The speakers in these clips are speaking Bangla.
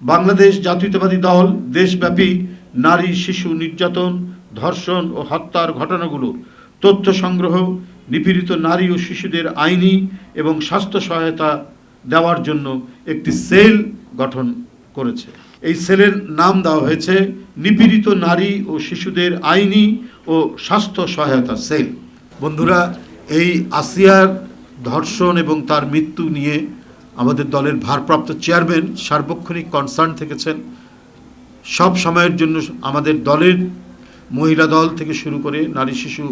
বাংলাদেশ জাতীয়তাবাদী দল, দেশব্যাপী নারী, শিশু, নির্যাতন, ধর্ষণ ও হত্যার ঘটনাগুলোর তথ্য সংগ্রহ, নিপীড়িত নারী ও শিশুদের আইনি এবং স্বাস্থ্য সহায়তা দেওয়ার জন্য একটি সেল গঠন করেছে। এই সেলের নাম দেওয়া হয়েছে নিপীড়িত নারী ও শিশুদের আইনি ও স্বাস্থ্য সহায়তা সেল। বন্ধুরা, এই আসিয়ার ধর্ষণ এবং তার মৃত্যু নিয়ে আমাদের দলের ভারপ্রাপ্ত চেয়ারম্যান সার্বক্ষণিক কনসার্ন থেকেছেন। সব সময়ের জন্য আমাদের দলের মহিলা দল থেকে শুরু করে নারী শিশু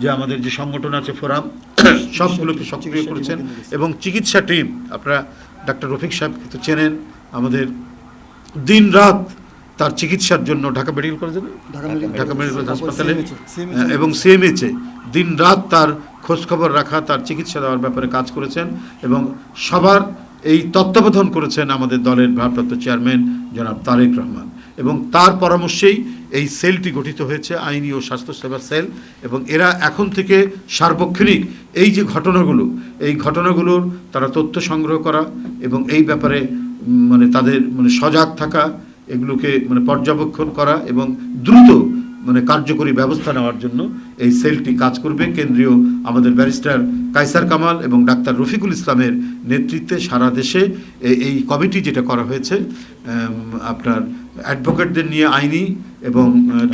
যে আমাদের যে সংগঠন আছে ফোরাম সবগুলোকে সক্রিয় করেছেন এবং চিকিৎসা টিম আপনারা ডাক্তার রফিক সাহেবকে তো চেনেন আমাদের দিন রাত তার চিকিৎসার জন্য ঢাকা মেডিকেল কলেজে ঢাকা মেডিকেল কলেজ। হাসপাতালে এবং সিএমএচে দিন রাত তার খোঁজখবর রাখা তার চিকিৎসা দেওয়ার ব্যাপারে কাজ করেছেন এবং সবার এই তত্ত্বাবধান করেছেন আমাদের দলের ভারপ্রাপ্ত চেয়ারম্যান জনাব তারেক রহমান। এবং তার পরামর্শেই এই সেলটি গঠিত হয়েছে, আইনি ও স্বাস্থ্যসেবা সেল। এবং এরা এখন থেকে সার্বক্ষণিক এই যে ঘটনাগুলো, এই ঘটনাগুলোর তারা তথ্য সংগ্রহ করা এবং এই ব্যাপারে মানে তাদের মানে সজাগ থাকা, এগুলোকে মানে পর্যবেক্ষণ করা এবং দ্রুত মানে কার্যকরী ব্যবস্থা নেওয়ার জন্য এই সেলটি কাজ করবে। কেন্দ্রীয় আমাদের ব্যারিস্টার কাইসার কামাল এবং ডাক্তার রফিকুল ইসলামের নেতৃত্বে সারা দেশে এই কমিটি যেটা করা হয়েছে আপনার অ্যাডভোকেটদের নিয়ে আইনি এবং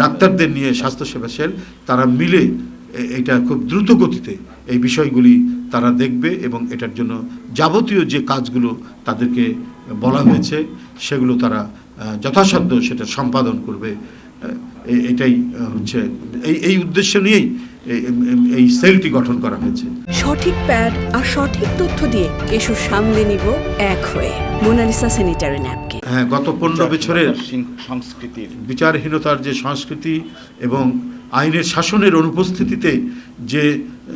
ডাক্তারদের নিয়ে স্বাস্থ্যসেবা সেল, তারা মিলে এটা খুব দ্রুত গতিতে এই বিষয়গুলি তারা দেখবে এবং এটার জন্য যাবতীয় যে কাজগুলো তাদেরকে বলা হয়েছে, সেগুলো তারা যথাসাধ্য সেটা সম্পাদন করবে। এটাই হচ্ছে এই এই উদ্দেশ্য নিয়েই এই- সেলটি গঠন করা হয়েছে। সঠিক প্যাড আর সঠিক তথ্য দিয়ে কেশু সামলে নিব এক হয়ে মোনালিসা স্যানিটারি ন্যাপকিন হ্যাঁ গত পনেরো বছরের সংস্কৃতির বিচারহীনতার যে সংস্কৃতি এবং আইনের শাসনের অনুপস্থিতিতে যে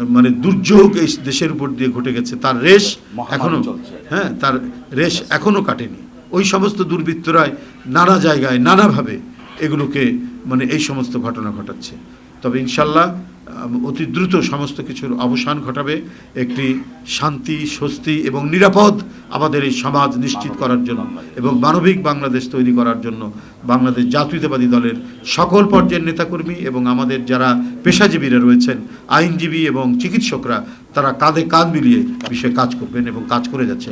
মানে দুর্যোগ এই দেশের উপর দিয়ে ঘটে গেছে তার রেশ এখনও হ্যাঁ তার রেশ এখনও কাটেনি। ওই সমস্ত দুর্বৃত্তরাই নানা জায়গায় নানাভাবে এগুলোকে মানে এই সমস্ত ঘটনা ঘটাচ্ছে। তবে ইনশাল্লাহ অতি দ্রুত সমস্ত কিছুর অবসান ঘটাবে। একটি শান্তি, স্বস্তি এবং নিরাপদ আমাদের এই সমাজ নিশ্চিত করার জন্য এবং মানবিক বাংলাদেশ তৈরি করার জন্য বাংলাদেশ জাতীয়তাবাদী দলের সকল পর্যায়ের নেতাকর্মী এবং আমাদের যারা পেশাজীবীরা রয়েছেন, আইনজীবী এবং চিকিৎসকরা, তারা কাঁধে কাঁধ মিলিয়ে বিষয়ে কাজ করবেন এবং কাজ করে যাচ্ছে